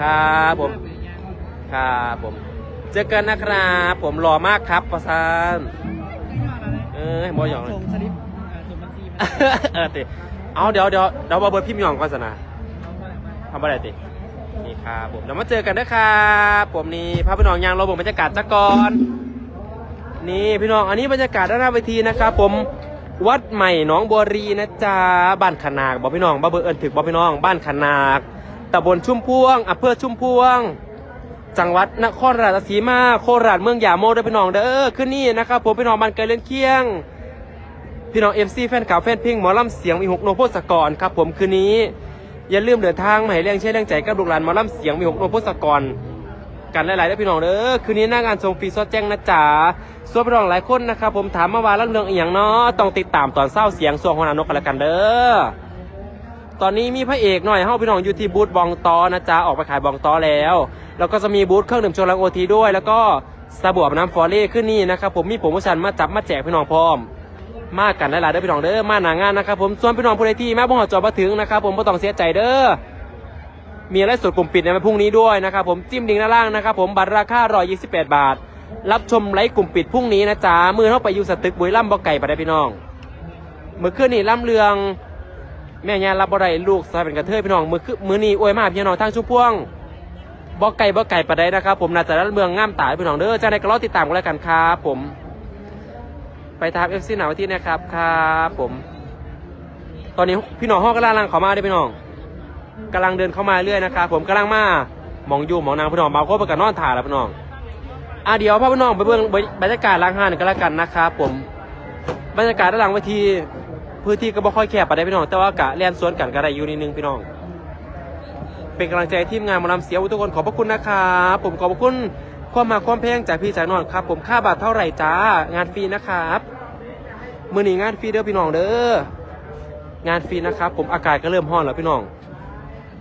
ครับผม ครับผม เจอกันนะครับ ผมรอมากครับประสานเออหมอหยองเลยส่งสลิปอ่าส่งบัญชีมาเออติเอาเดี๋ยวเดี๋ยวเดี๋ยวมาเบอร์พี่หยองก่อนสนะทำอะไรตินี่ครับผมเดี๋ยวมาเจอกันนะครับ ผมนี่พาพี่น้องยางเราบอกบรรยากาศจักก่อน นี่พี่น้องอันนี้บรรยากาศด้านหน้าเวทีนะครับ ผมวัดใหม่หนองบัวรีนะจ๊ะบ้านขนากบอกพี่น้องบ้าเบอร์เอิญถึกบอกพี่น้อง บ้านขนาก ตำบลชุ่มพวงอำเภอชุ่มพวง จังหวัดนครราชสีมา โคราชเมืองยาโมเด้พี่น้องเด้อขึ้นนี่นะครับผมพี่น้องบ้านไกลเล่นเคียง พี่น้องเอฟซีแฟนข่าวแฟนพลงหมอลำเสียงมีหกโนโพสกรครับผมคืนนี้ อย่าลืมเดินทางมาให้เรื่องใช้เรื่องใจกับลูกหลานหมอลำเสียงมีหกโนโพสกรกันหลายๆเด้พี่น้องเด้อคืนนี้หน้างานทรงฟรีซอดแจ้งนะจ๊ะส่วนพี่น้องหลายคนนะครับผมถามมาว่าเรื่องเรื่องอีหยังเนาะต้องติดตามตอนเศร้าเสียงส่วงหัวหน้านกกันละกันเด้อ ตอนนี้มีพระเอกหน่อยเฮ้าพี่น้องอยู่ที่บูธบองตอนะจ๊ะออกไปขายบองตอแล้ว แล้วก็จะมีบูธเครื่องดื่มโชลังโอทีด้วย แล้วก็สบู่อาบน้ำฟอเล่ขึ้นนี่นะครับผมมีโปรโมชั่นมาจับมาแจกพี่น้องพร้อม มากันหลายๆเด้อพี่น้องเด้อมาหนางานนะครับผมส่วนพี่น้องผู้ใดที่แม่บ่หอจอมาถึงนะครับผมไม่ต้องเสียใจเด้อมีอะไรสดกลุ่มปิดในวันพรุ่งนี้ด้วยนะครับผมจิ้มลิงด้านล่างนะครับผมบัตรราคา128 บาท รับชมไลฟ์กลุ่มปิดพรุ่งนี้นะจ๊ะมือเข้าไปอยู่สตึกบุรีรัมย์บ่ไก่ไปได้พี่น้องเมื่อคืนนี่ล่ำเรือง แม่ยารับบ่ได้ลูกซอยเป็นกระเทยพี่น้องมือคือมือนีอวยมากพี่น้องทางชุมพวงบ่ไก่บ่ไก่ไปได้นะครับ ผมน่าจะรับเมืองง่ามตายพี่น้องเด้อจ้าในกระรอติดตามกันแล้วกันครับผม ไปทามเอฟซีหนาวที่นะครับครับผม ตอนนี้พี่น้องห้องกำลังเข้ามาได้พี่น้องกำลังเดินเข้ามาเรื่อยนะครับผมกำลังมามองอยู่มองนางพี่น้องบางคนไปกันนอนถ่ายแล้วพี่น้องอะเดี๋ยวพาพี่น้องไปเบิ่งบรรยากาศล้างห้านกันแล้วกันนะครับผมบรรยากาศด้านหลังเวที พื้นที่ก็บ่ค่อยแคบไปได้พี่น้อง แต่ว่ากะเลียนสวนกันก็ได้อยู่นิดนึงพี่น้อง เป็นกำลังใจทีมงานมอลำเสียอุทุกคนขอบพระคุณนะครับผมขอบพระคุณความมาความแพงจากพี่จากน้องครับ ผมค่าบัตรเท่าไหร่จ้างานฟรีนะครับมือหนีงานฟรีเด้อพี่น้องเด้องานฟรีนะครับผมอากาศก็เริ่มร้อนแล้วพี่น้อง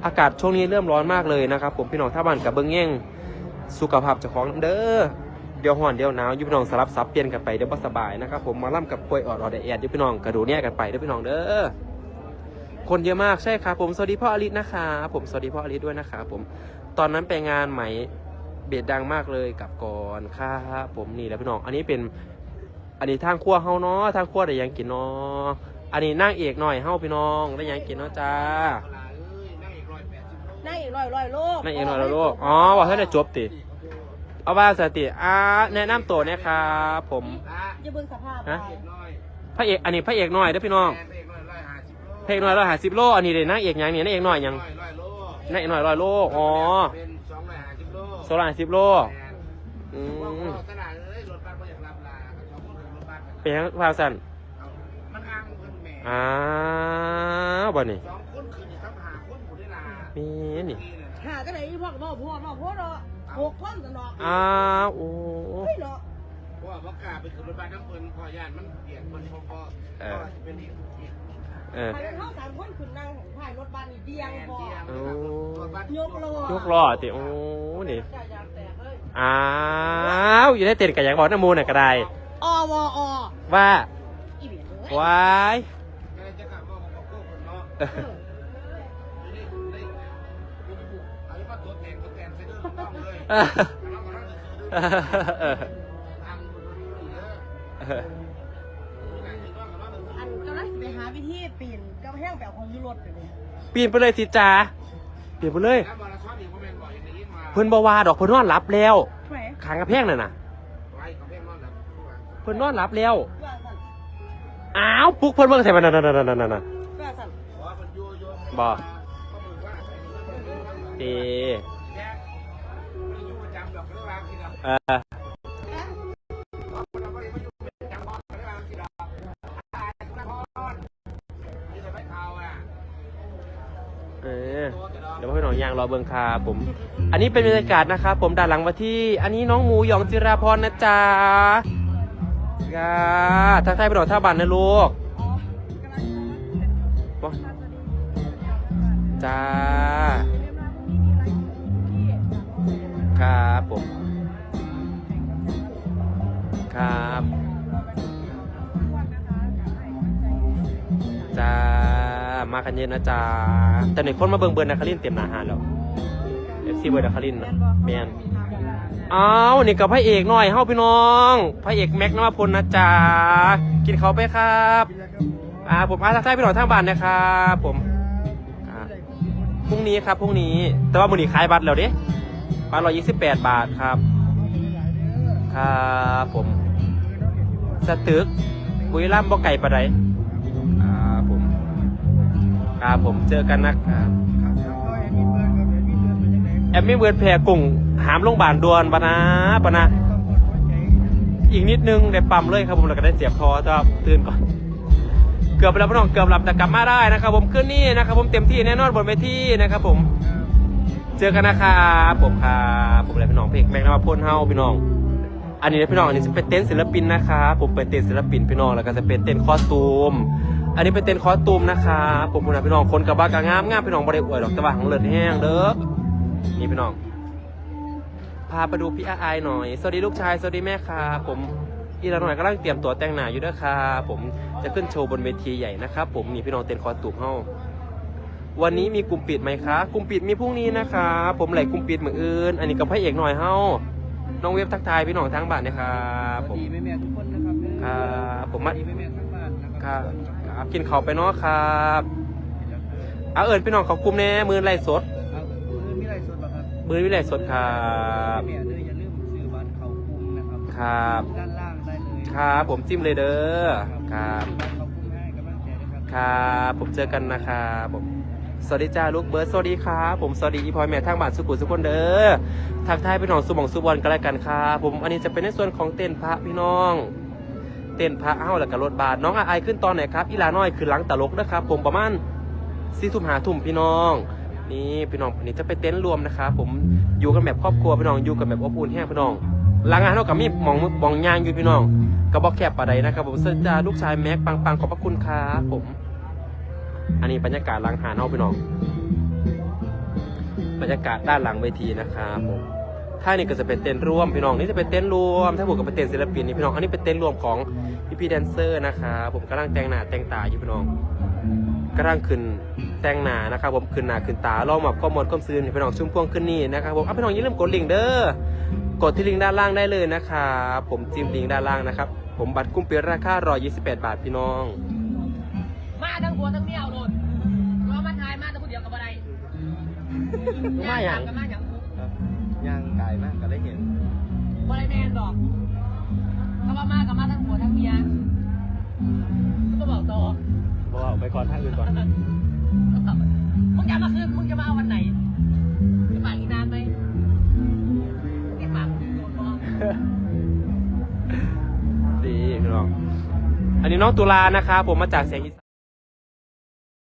อากาศช่วงนี้เริ่มร้อนมากเลยนะครับ ผมพี่น้องถ้าบ้านกับเบิ้งแย่งสุขภาพเจ้าของเด้อ เดี๋ยวร้อนเดี๋ยวหนาวอยู่พี่น้องสลับซับเปลี่ยนกันไปเดี๋ยวบ่สบายนะครับผมหมาล่ำกับป่วยออดออดแอดอยู่พี่น้องกระดูเนี่ยกันไปเด้อพี่น้องเด้อคนเยอะมากใช่ครับผมสวัสดีพ่ออลิศนะครับผมสวัสดีพ่ออลิศด้วยนะครับผมตอนนั้นไปงานไหมเบียดดังมากเลยกับก่อนครับผมนี่แหละพี่น้อง อันนี้เป็นอันนี้ทางครัวเฮาเนาะทางครัวได้หยังกินเนาะอันนี้นั่งเอกหน่อยเฮาพี่น้องได้หยังกินเนาะจ้านั่งอีกร้อยร้อยโลกนั่งเอกหน่อยแล้วลูกอ๋อว่าท่านได้จบติ เอาว่าสติอ่าแนะนำตัวเนะครับ ผมอย่าเบิ่งสภาพฮะ พระเอกอันนี้พระเอกหน่อยเด้อพี่น้องพระเอกหน่อยร้อยห้าสิบโลอันนี้เลยนางเอกหยังนี่นางเอกหน่อยหยังนางเอกหน่อยร้อยโลอ๋อเป็นสองร้อยห้าสิบโลโซลาร์สิบโลอืว่ามพ่อขนาดเลยรถบัสก็อยากรับลาสองคนเป็นรถบัสเป็นยังพาสันมันอ้างเพิ่นแหม่อ้าวบ่นี่สองคนคือนี่ทั้งหาคนผู้ได้ลามีนี่นี่นะหาก็ไหนพ่อกับพ่อพ่อพ่อพ่อเนาะ หกคนกันเนาะอ้าวโอ้เฮ้ยเนาะเพราะว่าบ่กล้าไปขึ้นรถบัสน้ำเพิ่นขอย่านมันเบียดเพิ่นพอพอก็เป็นอีกเออใครเป็นเท่าสามคนขึ้นนั่งของถ่ายรถบัสนี่เดียงพอ โอ้รถบัสยกโลยกล้อติโอ้นี่จ่ายยางแตกเลยอ้าวอยู่ได้เต้นกับอยางบอกน้ำมูลน่ะก็ได้ อวอว่าอีเบียดเลยวายแกจะกลับมาบอกพวกคนเนาะ เออ อันกำลังสิไปหาวิธีปีนกำแพงแบบของยุโรปอยู่เลยปีนไปเลยสิจ้าปีนไปเลยแล้วบอลชอบอีกโมเมนต์บอกอย่างนี้มาเพิ่นบ่ว่าดอกเพิ่นนอนหลับแล้วไหนขางกระแพงนั่นน่ะไว้กับเพ่งนอนแบบเพิ่นนอนหลับแล้วว่าสั่นอ้าวปลุกเพิ่นเบิ่งใส่มันนั่นนั่นนั่นนั่นนั่นว่าสั่นว่ามันยั่วยั่วบ่ก็มือว่าเอ เราเออเราไม่ได้มาอยู่ประจำบอลเรื่องราวที่เราตายคุณพ่อที่จะไม่เทาอะเออเดี๋ยวพี่น้องยางรอเบิงครับผม อันนี้เป็นบรรยากาศนะครับผมด้านหลังมาที่ อันนี้น้องหมูหยองจิราพรนะจ๊ะจ้าทักทายพี่น้องท่าบันนะลูกอ๋อกำลังเป็นบ่จ้า ครับผม ครับจ้ามากันเย็นนะจ๊ะแต่ในคนมาเบิ่งเบิ่นนะคารินเต็มหนาหาแล้วเอฟซีเบิร์ดคารินนะแมนอ้าวนี่กับพระเอกหน่อยเฮ้าพี่น้องพระเอกแม็กนวพลนะจ๊ะกินเขาไปครับอ่าผมอาทักทายพี่น้องทางบ้านนะครับผมพรุ่งนี้ครับพรุ่งนี้ แต่ว่ามือนี้ขายบัตรแล้วเด้บัตรร้อยยี่สิบแปดบาทครับ ครับผม สตึกบุรีรัมย์บ่ไก่ปะไดครับผมครับผมเจอกันนะครับแอมไม่เวิร์ดแพรกุ้งหามโรงพยาบาลด่วนปะนะปะนะอีกนิดนึงได้ปั๊มเลยครับผมแล้วก็ได้เสียบคอจะตื่นก่อนเกือบไปแล้วพี่น้องเกือบหลับแต่กลับมาได้นะครับ ผมขึ้นนี่นะครับ ผมเต็มที่แน่นอนบนเวทีนะครับ ผม เจอกันนะครับผมครับผมเลยพี่น้องเพลงแม็กนวพลเฮาพี่น้อง อันนี้นะพี่น้องอันนี้จะเป็นเต้นศิลปินนะครับผมเป็นเต้นศิลปินพี่น้องแล้วก็จะเป็นเต้นคอสตูม อันนี้เป็นเต้นคอสตูมนะครับผมคุณนะพี่น้องคนกับบ้ากางามงามพี่น้องบริอวยดอกตะวันของเลือดแห้งเด้อนี่พี่น้อง พาไปดูพี่อาไอหน่อยสวัสดีลูกชายสวัสดีแม่ครับผมอีละหน่อยกำลังเตรียมตัวแต่งหน้าอยู่เด้อครับผมจะขึ้นโชว์บนเวทีใหญ่นะครับผมนี่พี่น้องเต้นคอสตูมเฮาวันนี้มีกลุ่มปิดไหมคะกลุ่มปิดมีพรุ่งนี้นะครับผมไหลกลุ่มปิดเหมือนอื่น อันนี้กับพระเอกหน่อยเฮ้า น้องเว็บทักทายพี่น้องทั้งบ้านนะครับผมดีแม่แม่ทุกคนนะครับครับผมมาดีแม่แม่ทั้งบ้านนะคครัรับครับกินข้าวไปเนาะครับเอาเอิญพี่น้องขอบคุมแน่มือไล่สดเอามือมีอะไรสดบ้างครับมือวิไลสดครับแม่เลยอย่าลืมซื้อบัตรเขาคุ้มนะครับครับด้านล่างได้เลยครับผมจิ้มเลยเด้อครับซื้อบัตรเขาคุ้มให้กำลังใจนะครับครับผมเจอกันนะครับผม สวัสดีจ้าลูกเบิร์ดสวัสดีครับผมสวัสดีอีพอยแม่ทางบ้านสุขุมสุขคนเด้อทักทายพี่น้องสุบองสุบอลกันแล้วกันครับผมอันนี้จะเป็นในส่วนของเต้นพระพี่น้อง เต้นพระเอ้าแล้วก็รถบาทน้องอาไอายขึ้นตอนไหนครับอีลาน้อยคือหลังตลกนะครับ ผมประมาณสี่ทุ่มหาทุ่มพี่น้อง นี่พี่น้องอันนี้จะไปเต้นท์รวมนะครับผมอยู่กันแบบครอบครัวพี่น้องอยู่กันแบบอบอุ่นแห้งพี่น้องหลังงานเท่ากับมีมองมองยางอยู่พี่น้องกระบอกแคบปะไดนะครับผมเสื้อจ้าลูกชายแม็กปังปังขอบพระคุณครับผม อันนี้บรรยากาศหลังหานเอาพี่น้อง บรรยากาศด้านหลังเวทีนะครับผมถ้านี่ก็จะเป็นเต้นท์ร่วมพี่น้องนี่จะเป็นเต้นท์รวม ถ้าผมก็เป็นเต้นศิลปินนี่พี่น้องอันนี้เป็นเต้นท์รวมของพี่พี่ๆแดนเซอร์นะครับผมกำลังแต่งหน้าแต่งตาอยู่พี่น้องกำลังขึ้นแต่งหน้านะครับผมขึ้นหน้าขึ้นตาลองมาข้อมูลข้อมซื้อพี่น้องชุ่มพวงขึ้นนี่นะครับผมอะพี่น้องอย่าลืมกดลิงก์เด้อกดที่ลิงก์ด้านล่างได้เลยนะครับผมจิ้มลิงก์ด้านล่างนะครับผมบัตรกุ้มเปียราคา128 บาทพี่น้อง มาทั้งผัวทั้งเมียเอาโดนว่ามาทายมาแต่ผู้เดียวกับอะไรมาอย่าง กันมาอย่างกูย่างกายมากก็ได้เห็นบริแมนดอกก็ว่ามากับมาทั้งผัวทั้งเมียก็บอกต่อบอกว่าไปก่อนท่านอื่นก่อนมึงจะมาคืนมึงจะมาเอาวันไหนจะปากอีกนานไหมไอ้ปากมึงโดนมองดีพี่น้อง อันนี้น้องตุลานะครับผมมาจากเสียงอีสาน